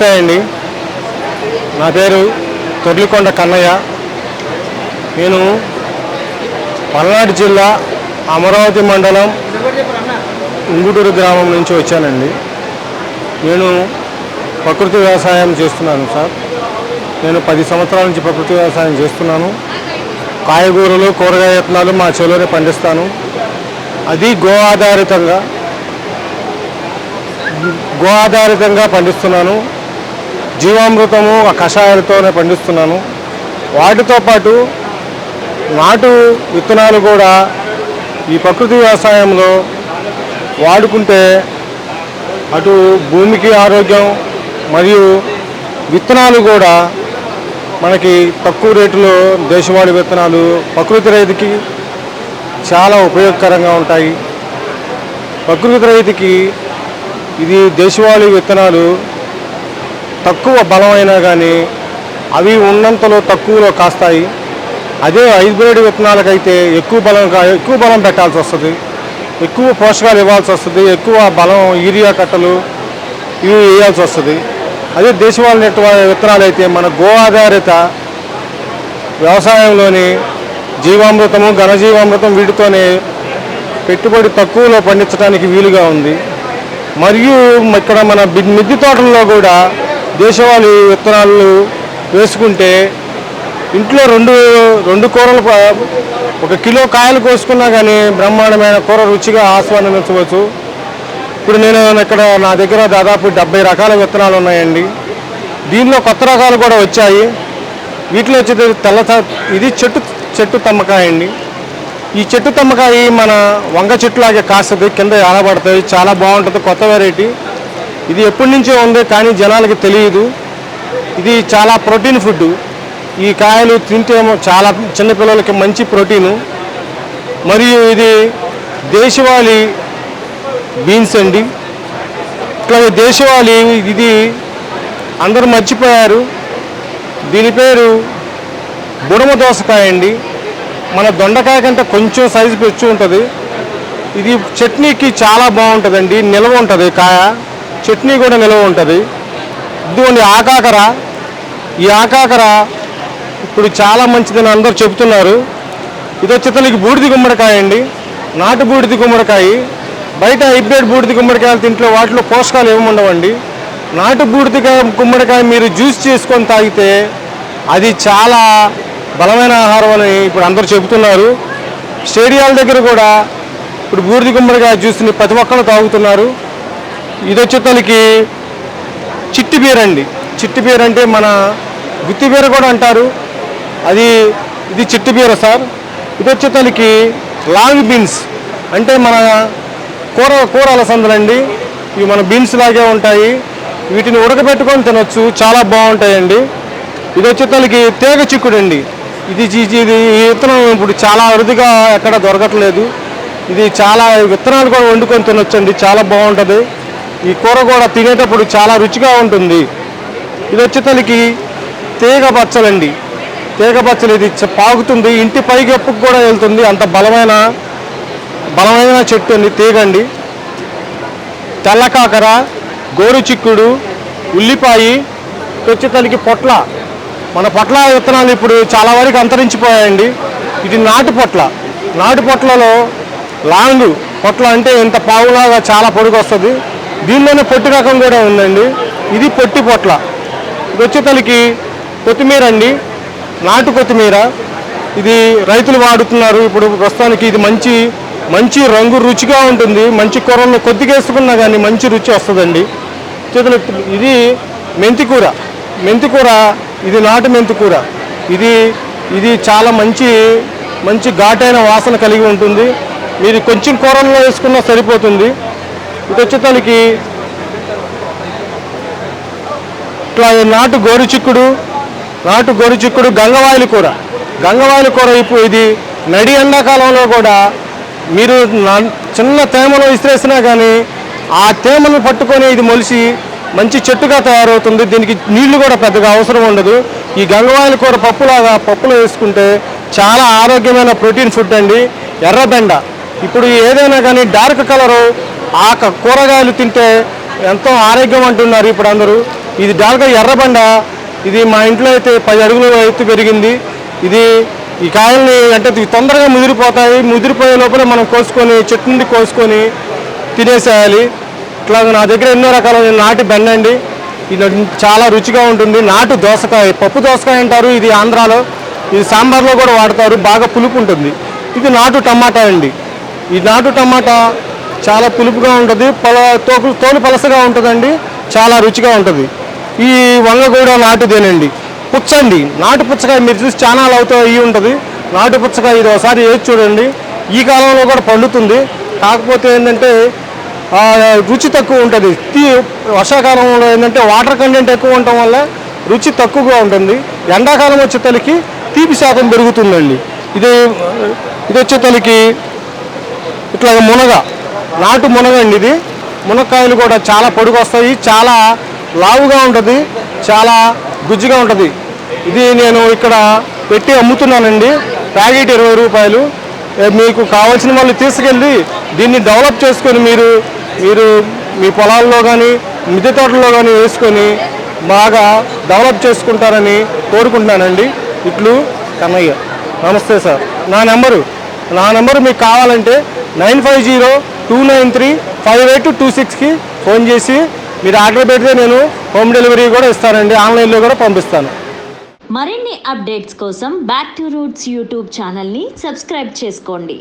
నమస్తే అండి నా పేరు తొర్లికొండ కన్నయ్య. నేను పల్నాడు జిల్లా అమరావతి మండలం ఉంగుటూరు గ్రామం నుంచి వచ్చానండి. నేను ప్రకృతి వ్యవసాయం చేస్తున్నాను సార్. నేను పది సంవత్సరాల నుంచి ప్రకృతి వ్యవసాయం చేస్తున్నాను. కాయగూరలు కూరగాయ యత్నాలు మా చెలోనే పండిస్తాను. అది గో ఆధారితంగా గో ఆధారితంగా పండిస్తున్నాను. జీవామృతము ఆ కషాయాలతోనే పండిస్తున్నాను. వాటితో పాటు నాటు విత్తనాలు కూడా ఈ ప్రకృతి వ్యవసాయంలో వాడుకుంటే అటు భూమికి ఆరోగ్యం మరియు విత్తనాలు కూడా మనకి తక్కువ రేటులో దేశవాళీ విత్తనాలు ప్రకృతి రైతుకి చాలా ఉపయోగకరంగా ఉంటాయి. ప్రకృతి రైతుకి ఇది దేశవాళీ విత్తనాలు తక్కువ బలమైనా కానీ అవి ఉన్నంతలో తక్కువలో కాస్తాయి. అదే హైబ్రిడ్ విత్తనాలకైతే ఎక్కువ బలం ఎక్కువ బలం పెట్టాల్సి వస్తుంది. ఎక్కువ పోషకాలు ఇవ్వాల్సి వస్తుంది. ఎక్కువ బలం యూరియా కట్టలు ఇవి వేయాల్సి వస్తుంది. అదే దేశవాళీ నెట్ విత్తనాలు అయితే మన గో ఆధారిత వ్యవసాయంలోని జీవామృతము ఘనజీవామృతం వీటితోనే పెట్టుబడి తక్కువలో పండించడానికి వీలుగా ఉంది. మరియు ఇక్కడ మన బి- మిద్దె తోటల్లో కూడా దేశవాళీ విత్తనాలు వేసుకుంటే ఇంట్లో రెండు రెండు కూరలు ఒక కిలో కాయలు కోసుకున్నా కానీ బ్రహ్మాండమైన కూర రుచిగా ఆస్వాదించవచ్చు ఇప్పుడు నేను ఇక్కడ నా దగ్గర దాదాపు డెబ్బై రకాల విత్తనాలు ఉన్నాయండి. దీనిలో కొత్త రకాలు కూడా వచ్చాయి. వీటిలో వచ్చేది తెల్ల ఇది చెట్టు చెట్టు తమ్మకాయ అండి. ఈ చెట్టు తమ్మకాయ మన వంగ చెట్టులాగే కాస్తుంది కింద ఆనబడుతుంది చాలా బాగుంటుంది కొత్త వెరైటీ ఇది ఎప్పటి నుంచో ఉంది కానీ జనాలకి తెలియదు. ఇది చాలా ప్రోటీన్ ఫుడ్ ఈ కాయలు తింటే ఏమో చాలా చిన్నపిల్లలకి మంచి ప్రోటీను. మరియు ఇది దేశవాళీ బీన్స్ అండి. ఇట్లా దేశవాళీ ఇది అందరూ మర్చిపోయారు. దీని పేరు బుడమ దోసకాయ అండి. మన దొండకాయ కంటే కొంచెం సైజు పెంచు ఉంటుంది. ఇది చట్నీకి చాలా బాగుంటుందండి. నిల్వ ఉంటుంది కాయ. చట్నీ కూడా నిల్వ ఉంటుంది. ఇదిగోండి ఆకాకర. ఈ ఆకాకర ఇప్పుడు చాలా మంచిదని అందరూ చెబుతున్నారు. ఇది వచ్చేతలకి బూడిది గుమ్మడికాయ అండి. నాటు బూడిది గుమ్మడికాయ. బయట హైబ్రిడ్ బూడిది గుమ్మడికాయలు తింట్లో వాటిలో పోషకాలు ఏమి ఉండవండి. నాటు బూడిదికాయ గుమ్మడికాయ మీరు జ్యూస్ చేసుకొని తాగితే అది చాలా బలమైన ఆహారం అని ఇప్పుడు అందరూ చెబుతున్నారు. స్టేడియాల దగ్గర కూడా ఇప్పుడు బూడిది గుమ్మడికాయ జ్యూస్ని ప్రతి ఒక్కరు తాగుతున్నారు. ఇది వచ్చేతలకి చిట్టి బీర్ అండి చిట్టి బీర్ అంటే మన గుత్తి బీర కూడా అంటారు. అది ఇది చిట్టి బీర సార్. ఇది వచ్చేతలకి లాంగ్ బీన్స్ అంటే మన కూర కూర అలసందలండి. ఇవి మన బీన్స్ లాగే ఉంటాయి. వీటిని ఉడకబెట్టుకొని తినొచ్చు. చాలా బాగుంటాయండి. ఇది వచ్చేతలకి తేగ చిక్కుడు అండి ఇది జీ- ఇది విత్తనం ఇప్పుడు చాలా అరుదుగా ఎక్కడ దొరకట్లేదు. ఇది చాలా విత్తనాలు కూడా వండుకొని తినొచ్చండి. చాలా బాగుంటుంది. ఈ కూర కూడా తినేటప్పుడు చాలా రుచిగా ఉంటుంది. ఇది వచ్చేతలకి తీగ పచ్చలండి తీగ పచ్చలు ఇది పాగుతుంది. పాకుతుంది ఇంటి పైకి ఎప్పుకు కూడా వెళ్తుంది. అంత బలమైన బలమైన చెట్టు అండి. తీగండి తెల్లకాకర గోరు చిక్కుడు ఉల్లిపాయి వచ్చేతలకి పొట్ల. మన పొట్ల విత్తనాలు ఇప్పుడు చాలా వరకు అంతరించిపోయాయండి. ఇది నాటు పొట్ల. నాటు పొట్లలో లాంగ్ పొట్ల అంటే ఇంత పావులాగా చాలా పొడుగు వస్తుంది. దీనిలోనే పొట్టి రకం కూడా ఉందండి. ఇది పొట్టి పొట్ల. వచ్చేతలకి కొత్తిమీర అండి. నాటు కొత్తిమీర. ఇది రైతులు వాడుతున్నారు. ఇప్పుడు ప్రస్తుతానికి ఇది మంచి మంచి రంగు రుచిగా ఉంటుంది. మంచి కూరల్లో కొద్దిగా వేసుకున్నా కానీ మంచి రుచి వస్తుందండి. చేతులు ఇది మెంతికూర మెంతికూర ఇది నాటు మెంతికూర ఇది ఇది చాలా మంచి మంచి ఘాటైన వాసన కలిగి ఉంటుంది. మీరు కొంచెం కూరల్లో వేసుకున్నా సరిపోతుంది. ఇది వచ్చేతలకి ఇట్లా నాటు గోరు చిక్కుడు నాటు గోరు చిక్కుడు గంగవాయిల కూర. గంగవాయిల కూర ఇప్పుడు ఇది నడి ఎండాకాలంలో కూడా మీరు చిన్న తేమను విసిరేసినా కానీ ఆ తేమను పట్టుకొని ఇది మొలిసి మంచి చెట్టుగా తయారవుతుంది. దీనికి నీళ్ళు కూడా పెద్దగా అవసరం ఉండదు. ఈ గంగవాయిల కూర పప్పులాగా పప్పులో వేసుకుంటే చాలా ఆరోగ్యమైన ప్రోటీన్ ఫుడ్ అండి. ఎర్రబెండ. ఇప్పుడు ఏదైనా కానీ డార్క్ కలరు ఆ కూరగాయలు తింటే ఎంతో ఆరోగ్యం అంటున్నారు ఇప్పుడు అందరూ. ఇది డాల్గా ఎర్రబండ. ఇది మా ఇంట్లో అయితే పది అడుగుల ఎత్తు పెరిగింది. ఇది ఈ కాయల్ని అంటే తొందరగా ముదిరిపోతాయి. ముదిరిపోయే లోపల మనం కోసుకొని చెట్టు నుండి కోసుకొని తినేసేయాలి. ఇట్లా నా దగ్గర ఎన్నో రకాల నాటి బెండండి. ఇది చాలా రుచిగా ఉంటుంది. నాటు దోసకాయ పప్పు దోసకాయ అంటారు ఇది ఆంధ్రాలో. ఇది సాంబార్లో కూడా వాడతారు. బాగా పులుపు ఉంటుంది. ఇది నాటు టమాటా అండి. ఈ నాటు టమాటా చాలా పులుపుగా ఉంటుంది పల తోపు తోలు పలసగా ఉంటుందండి చాలా రుచిగా ఉంటుంది. ఈ వంగ కూడా నాటుదేనండి. పుచ్చండి నాటు పుచ్చకాయ మీరు చూసి చాలా అవుతా అయ్యి ఉంటుంది. నాటు పుచ్చకాయ ఇది ఒకసారి వేసి చూడండి. ఈ కాలంలో కూడా పండుతుంది. కాకపోతే ఏంటంటే రుచి తక్కువ ఉంటుంది. తీ వర్షాకాలంలో ఏంటంటే వాటర్ కంటెంట్ ఎక్కువ ఉండటం వల్ల రుచి తక్కువగా ఉంటుంది. ఎండాకాలం వచ్చే తలకి తీపి శాతం పెరుగుతుందండి. ఇది ఇది వచ్చే తలకి ఇట్లా మునగ. నాటు మునగ అండి ఇది. మునక్కాయలు కూడా చాలా పొడుగు వస్తాయి చాలా లావుగా ఉంటుంది చాలా గుజ్జుగా ఉంటుంది. ఇది నేను ఇక్కడ పెట్టి అమ్ముతున్నానండి. ప్యాకెట్ ఇరవై రూపాయలు. మీకు కావాల్సిన వాళ్ళు తీసుకెళ్ళి దీన్ని డెవలప్ చేసుకొని మీరు మీరు మీ పొలాల్లో కానీ మిద్దె తోటల్లో కానీ వేసుకొని బాగా డెవలప్ చేసుకుంటారని కోరుకుంటున్నానండి. ఇట్లు కన్నయ్య. నమస్తే సార్. నా నెంబరు? నా నెంబర్ మీకు కావాలంటే nine five zero two nine three five eight two సిక్స్కి ఫోన్ చేసి మీరు ఆర్డర్ పెడితే నేను హోమ్ డెలివరీ కూడా ఇస్తానండి. ఆన్లైన్లో కూడా పంపిస్తాను. మరిన్ని అప్డేట్స్ కోసం బ్యాక్ టు రూట్స్ యూట్యూబ్ ఛానల్ని సబ్స్క్రైబ్ చేసుకోండి.